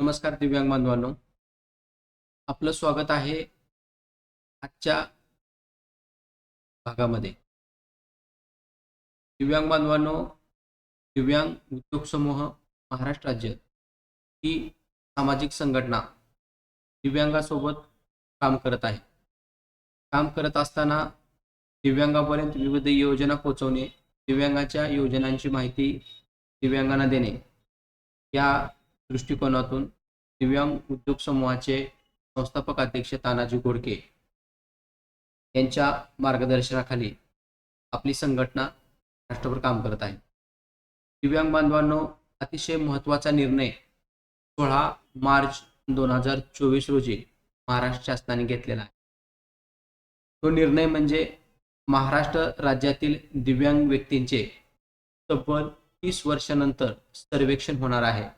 नमस्कार दिव्यांग बांधवांनो. आपलं स्वागत आहे आजच्या भागामध्ये. दिव्यांग बांधवांनो दिव्यांग उद्योग समूह महाराष्ट्र राज्य ही सामाजिक संघटना दिव्यांगासोबत काम करत आहे. काम करत असताना दिव्यांगापर्यंत विविध योजना पोहोचवणे दिव्यांगाच्या योजनांची माहिती दिव्यांगांना देणे या दृष्टिकोनातून दिव्यांग उद्योग समूहाचे संस्थापक अध्यक्ष तानाजी गोडके यांच्या मार्गदर्शनाखाली आपली संघटना राष्ट्रभर काम करत आहे. दिव्यांग बांधवांनो अतिशय महत्त्वाचा निर्णय सोळा मार्च दोन हजार चोवीस रोजी महाराष्ट्र शासनाने घेतलेला आहे. तो निर्णय म्हणजे महाराष्ट्र राज्यातील दिव्यांग व्यक्तींचे तब्बल तीस वर्षानंतर सर्वेक्षण होणार आहे.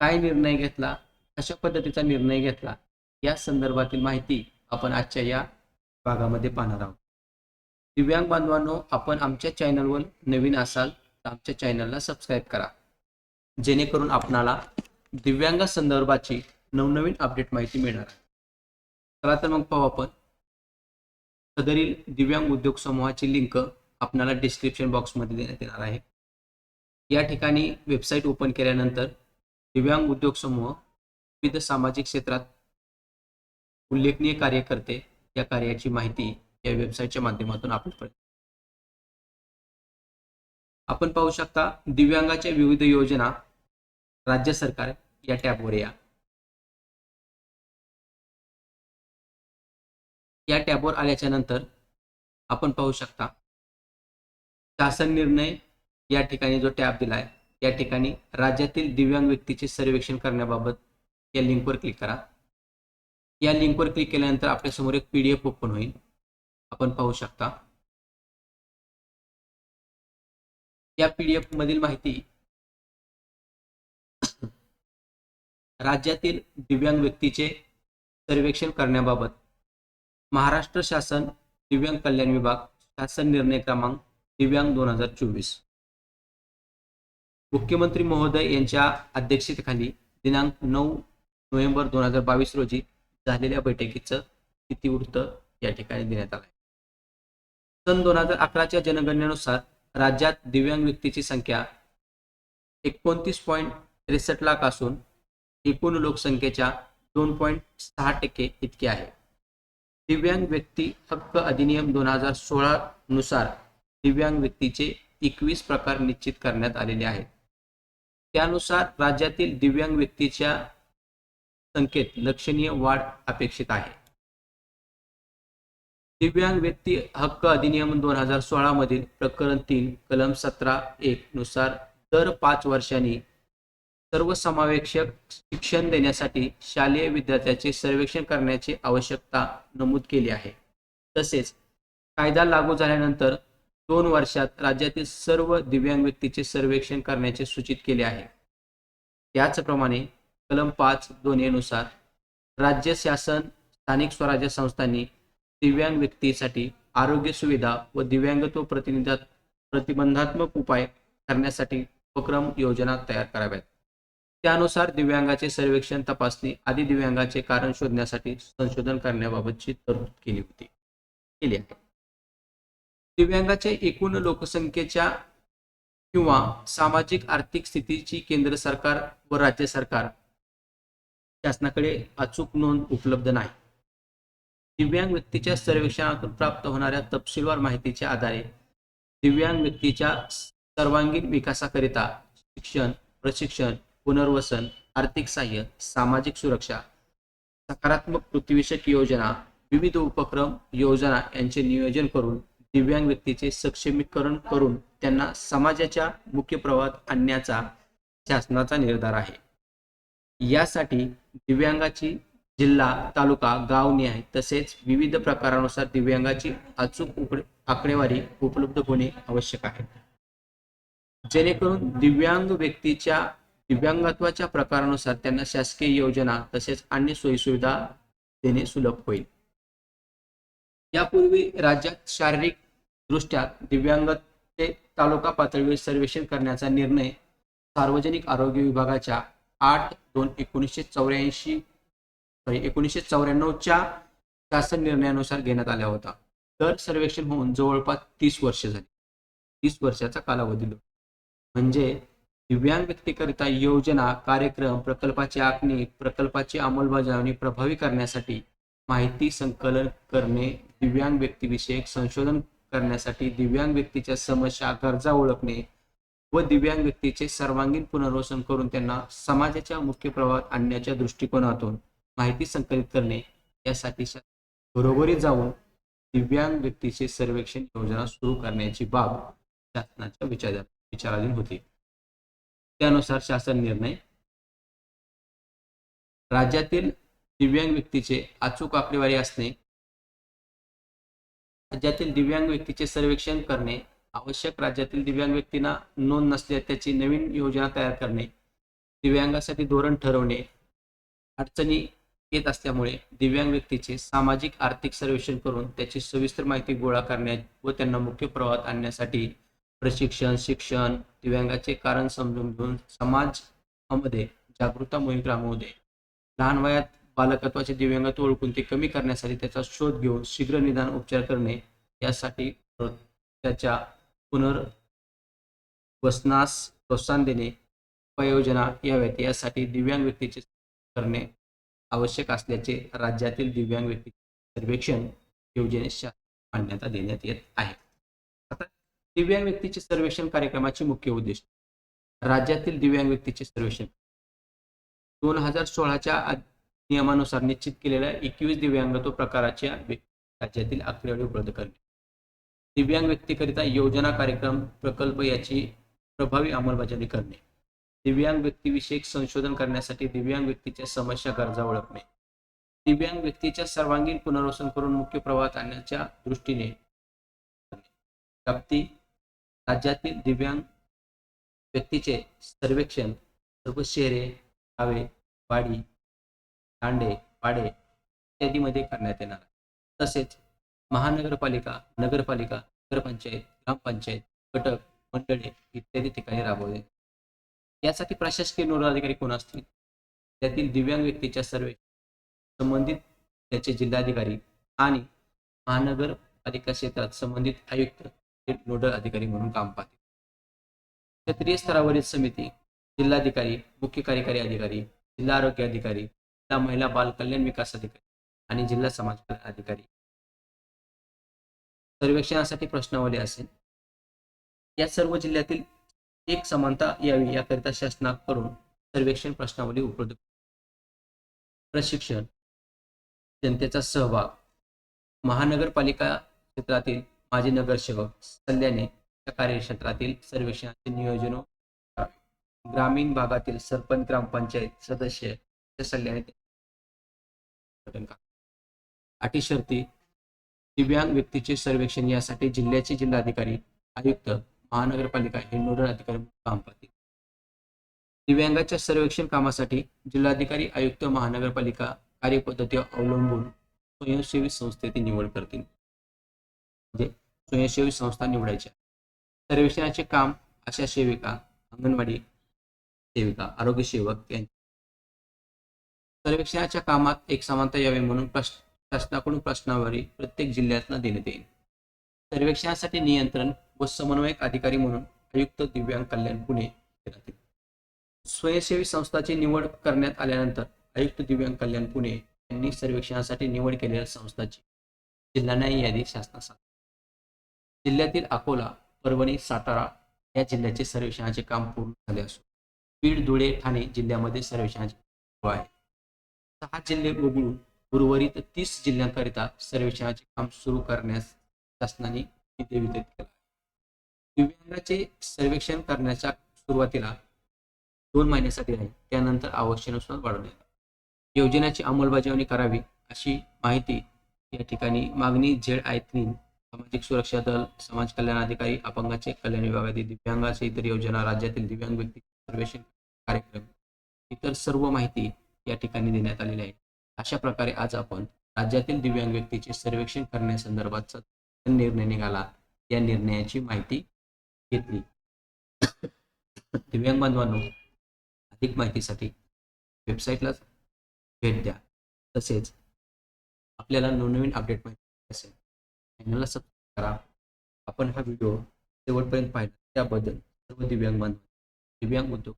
काय निर्णय घेतला? कशा पद्धतीचा निर्णय घेतला? या संदर्भातील माहिती आपण आजच्या या भागामध्ये पाहणार आहोत. दिव्यांग बांधवांनो आपण आमच्या चॅनलवर नवीन असाल तर आमच्या चॅनलला सबस्क्राईब करा. जेणेकरून आपणाला दिव्यांग संदर्भाची नवनवीन अपडेट माहिती मिळणार. आहे चला तर मग पाहू आपण. सदरील दिव्यांग उद्योग समूहाची लिंक आपणाला डिस्क्रिप्शन बॉक्समध्ये देण्यात येणार आहे. या ठिकाणी वेबसाईट ओपन केल्यानंतर दिव्यांग उद्योग समूह विविध सामाजिक क्षेत्रात उल्लेखनीय कार्य करते या कार्याची माहिती या वेबसाईटच्या माध्यमातून आपल्यापर्यंत आपण पाहू शकता दिव्यांगाच्या विविध योजना राज्य सरकार या टॅबवर या. या टॅबवर आल्याच्यानंतर आपण पाहू शकता शासन निर्णय या ठिकाणी जो टॅब दिलाय या ठिकाणी राज्यातील दिव्यांग व्यक्तीचे सर्वेक्षण करण्याबाबत या लिंकवर क्लिक करा. या लिंकवर क्लिक केल्यानंतर आपल्यासमोर एक पी डी एफ ओपन होईल. आपण पाहू शकता. या पी डी एफ मधील माहिती राज्यातील दिव्यांग व्यक्तीचे सर्वेक्षण करण्याबाबत महाराष्ट्र शासन दिव्यांग कल्याण विभाग शासन निर्णय क्रमांक दिव्यांग दोन हजार चोवीस. मुख्यमंत्री महोदय यांच्या अध्यक्षतेखाली दिनांक नऊ नोव्हेंबर दोन हजार बावीस रोजी झालेल्या बैठकीचं इतिवृत्त या ठिकाणी देण्यात आलं सन दोन हजार अकराच्या जनगणनेनुसार राज्यात दिव्यांग व्यक्तीची संख्या एकोणतीस पॉईंट त्रेसष्ट लाख असून एकूण लोकसंख्येच्या दोन पॉईंट सहा टक्के इतकी आहे. दिव्यांग व्यक्ती हक्क अधिनियम दोन हजार सोळा नुसार दिव्यांग व्यक्तीचे एकवीस प्रकार निश्चित करण्यात आलेले आहेत. त्यानुसार राज्यातील दिव्यांग व्यक्तीच्या संख्येत लक्षणीय वाढ अपेक्षित आहे. दिव्यांग व्यक्ती हक्क अधिनियम दोन हजार सोळा मधील प्रकरण तीन कलम सतरा एक नुसार दर पाच वर्षांनी सर्वसमावेशक शिक्षण देण्यासाठी शालेय विद्यार्थ्याचे सर्वेक्षण करण्याची आवश्यकता नमूद केली आहे. तसेच कायदा लागू झाल्यानंतर दोन वर्षात राज्यातील सर्व दिव्यांग व्यक्तीचे सर्वेक्षण करण्याचे सूचित केले आहे. त्याचप्रमाणे कलम पाच दोन नुसार राज्य शासन स्थानिक स्वराज्य संस्थांनी दिव्यांग व्यक्तीसाठी आरोग्य सुविधा व दिव्यांगत्व प्रतिनिधात प्रतिबंधात्मक उपाय करण्यासाठी उपक्रम योजना तयार कराव्यात. त्यानुसार दिव्यांगाचे सर्वेक्षण तपासणी आदी दिव्यांगाचे कारण शोधण्यासाठी संशोधन करण्याबाबतची तरतूद केली होती. केली आहे. दिव्यांगाच्या एकूण लोकसंख्येच्या किंवा सामाजिक आर्थिक स्थितीची केंद्र सरकार व राज्य सरकार शासनाकडे अचूक नोंद उपलब्ध नाही. दिव्यांग व्यक्तीच्या सर्वेक्षणातून प्राप्त होणाऱ्या तपशीलवार माहितीच्या आधारे दिव्यांग व्यक्तीच्या सर्वांगीण विकासाकरिता शिक्षण प्रशिक्षण पुनर्वसन आर्थिक सहाय्य सामाजिक सुरक्षा सकारात्मक कृतीविषयक योजना विविध उपक्रम योजना यांचे नियोजन करून दिव्यांग व्यक्तीचे सक्षमीकरण करून त्यांना समाजाच्या मुख्य प्रवाहात आणण्याचा शासनाचा निर्धार आहे. यासाठी दिव्यांगाची जिल्हा तालुका गावनी आहे तसेच विविध प्रकारानुसार दिव्यांगाची अचूक आकडेवारी उपलब्ध होणे आवश्यक आहे. जेणेकरून दिव्यांग व्यक्तीच्या दिव्यांगत्वाच्या प्रकारानुसार त्यांना शासकीय योजना तसेच अन्य सोयीसुविधा देणे सुलभ होईल. यापूर्वी राज्यात शारीरिक दृष्ट्या दिव्यांगते तालुका पातळीवर सर्वेक्षण करण्याचा निर्णय सार्वजनिक आरोग्य विभागाच्या आठ दोन एकोणीसशे चौऱ्याऐंशी सॉरी एकोणीसशे चौऱ्याण्णवच्या शासन निर्णयानुसार घेण्यात आला होता. तर सर्वेक्षण होऊन जवळपास तीस वर्ष झाली. तीस वर्षाचा कालावधी म्हणजे दिव्यांग व्यक्तीकरिता योजना कार्यक्रम प्रकल्पाची आखणी प्रकल्पाची अंमलबजावणी प्रभावी करण्यासाठी माहिती संकलन करणे दिव्यांग व्यक्तीविषयक संशोधन करण्यासाठी दिव्यांग व्यक्तीच्या समस्या गरजा ओळखणे व दिव्यांग व्यक्तीचे सर्वांगीण पुनर्वसन करून त्यांना समाजाच्या मुख्य प्रवाहात आणण्याच्या दृष्टिकोनातून माहिती संकलित करणे यासाठी शा- घरोघरी जाऊन दिव्यांग व्यक्तीचे सर्वेक्षण योजना सुरू करण्याची बाब शासनाच्या विचार विचाराधीन होती. त्यानुसार शासन निर्णय राज्यातील दिव्यांग व्यक्तीचे अचूक आकडेवारी असणे राज्यातील दिव्यांग व्यक्तीचे सर्वेक्षण करणे आवश्यक राज्यातील दिव्यांग व्यक्तींना नोंद नसल्या त्याची नवीन योजना तयार करणे दिव्यांगासाठी धोरण ठरवणे अडचणी येत असल्यामुळे दिव्यांग व्यक्तीचे सामाजिक आर्थिक सर्वेक्षण करून त्याची सविस्तर माहिती गोळा करण्या व त्यांना मुख्य प्रवाहात आणण्यासाठी प्रशिक्षण शिक्षण दिव्यांगाचे कारण समजून घेऊन समाजामध्ये जागृता मोहीम राबवणे लहान वयात बालकत्वाचे दिव्यांगत्व ओळखून ते कमी करण्यासाठी त्याचा शोध घेऊन शीघ्र निदान उपचार करणे यासाठी त्याच्या पुनर्वसनास प्रोत्साहन देणे उपाययोजना याव्यात. यासाठी दिव्यांग व्यक्तीचे करणे आवश्यक असल्याचे राज्यातील दिव्यांग व्यक्ती सर्वेक्षण योजनेस मान्यता देण्यात येत आहे. आता दिव्यांग व्यक्तीचे सर्वेक्षण कार्यक्रमाचे मुख्य उद्देश राज्यातील दिव्यांग व्यक्तीचे सर्वेक्षण. दोन हजार सोळाच्या नियमानुसार निश्चित केलेल्या एकवीस दिव्यांगत्व प्रकाराच्या राज्यातील आकडेवारी उपलब्ध करणे. दिव्यांग व्यक्तीकरिता योजना कार्यक्रम प्रकल्प याची प्रभावी अंमलबजावणी करणे. दिव्यांग व्यक्तीविषयक संशोधन करण्यासाठी दिव्यांग व्यक्तीच्या समस्या गरजा ओळखणे. दिव्यांग व्यक्तीच्या सर्वांगीण पुनर्वसन करून मुख्य प्रवाहात आणण्याच्या दृष्टीने व्याप्ती राज्यातील दिव्यांग व्यक्तीचे सर्वेक्षण सर्व शहरे गावे वाडी तांडे पाडे इत्यादीमध्ये करण्यात येणार. तसेच महानगरपालिका नगरपालिका नगरपंचायत ग्रामपंचायत घटक मंडळे इत्यादी ठिकाणी राबवले. यासाठी प्रशासकीय नोडल अधिकारी कोण असतील? त्यातील दिव्यांग व्यक्तीच्या सर्वे संबंधित त्याचे जिल्हाधिकारी आणि महानगरपालिका क्षेत्रात संबंधित आयुक्त हे नोडल अधिकारी म्हणून काम पाहतील. क्षेत्रीय स्तरावरील समिती जिल्हाधिकारी मुख्य कार्यकारी अधिकारी जिल्हा आरोग्य अधिकारी जिल्हा महिला बाल कल्याण विकास अधिकारी आणि जिल्हा समाज कल्याण अधिकारी. सर्वेक्षणासाठी प्रश्नावली असेल. या सर्व जिल्ह्यातील एक समानता यावी याकरिता शासनाकडून सर्वेक्षण प्रश्नावली उपलब्ध प्रशिक्षण जनतेचा सहभाग महानगरपालिका क्षेत्रातील माजी नगरसेवक सल्ल्याने या कार्यक्षेत्रातील सर्वेक्षणाचे नियोजन ग्रामीण भागातील सरपंच ग्रामपंचायत सदस्य सल्ले आहेत. अटी शर्ती दिव्यांग व्यक्तीचे सर्वेक्षण यासाठी जिल्ह्याचे जिल्हाधिकारी आयुक्त महानगरपालिका हे नोडल अधिकारी म्हणून काम पाहतील दिव्यांगाच्या सर्वेक्षण कामासाठी जिल्हाधिकारी आयुक्त महानगरपालिका कार्यपद्धती अवलंबून स्वयंसेवी संस्थेची निवड करतील. म्हणजे स्वयंसेवी संस्था निवडायच्या. सर्वेक्षणाचे काम अशा सेविका अंगणवाडी सेविका आरोग्य सेवक यांच्या सर्वेक्षणाच्या कामात एक समानता यावी म्हणून प्रश्न शासनाकडून प्रश्नावरी प्रत्येक जिल्ह्यातनं देण्यात येईल. सर्वेक्षणासाठी नियंत्रण व समन्वयक अधिकारी म्हणून आयुक्त दिव्यांग कल्याण पुणे राहतील स्वयंसेवी संस्थाची निवड करण्यात आल्यानंतर आयुक्त दिव्यांग कल्याण पुणे यांनी सर्वेक्षणासाठी निवड केलेल्या संस्थाची जिल्हान्याय यादी शासनास जिल्ह्यातील अकोला परभणी सातारा या जिल्ह्याचे सर्वेक्षणाचे काम पूर्ण झाले असून बीड धुळे ठाणे जिल्ह्यामध्ये सर्वेक्षणाचे आहे. सहा जिल्हे वगळून उर्वरित तीस जिल्ह्यांकरिता सर्वेक्षणाचे काम सुरू करण्यास शासनाने निधी वितरित केला दिव्यांगाचे सर्वेक्षण करण्याच्या सुरुवातीला दोन महिन्यासाठी आहे त्यानंतर आवश्यकनुसार वाढवण्यात योजनेची अंमलबजावणी करावी अशी माहिती या ठिकाणी मागणी झेड आय तीन सामाजिक सुरक्षा दल समाज कल्याण अधिकारी अपंगाचे कल्याण विभागातील दिव्यांगाचे इतर योजना राज्यातील दिव्यांग व्यक्ती सर्वेक्षण कार्यक्रम इतर सर्व माहिती या ठिकाणी देण्यात आलेले आहे अशा प्रकारे आज आपण राज्यातील दिव्यांग व्यक्तीचे सर्वेक्षण करण्यासंदर्भात निर्णय निघाला या निर्णयाची माहिती घेतली. दिव्यांग बांधवांनो अधिक माहितीसाठी वेबसाईटला भेट द्या. तसेच आपल्याला नवनवीन अपडेट माहिती असेल चॅनलला सबस्क्राईब करा. आपण हा व्हिडिओ शेवटपर्यंत पाहिला त्याबद्दल सर्व दिव्यांग बांधव दिव्यांग उद्योग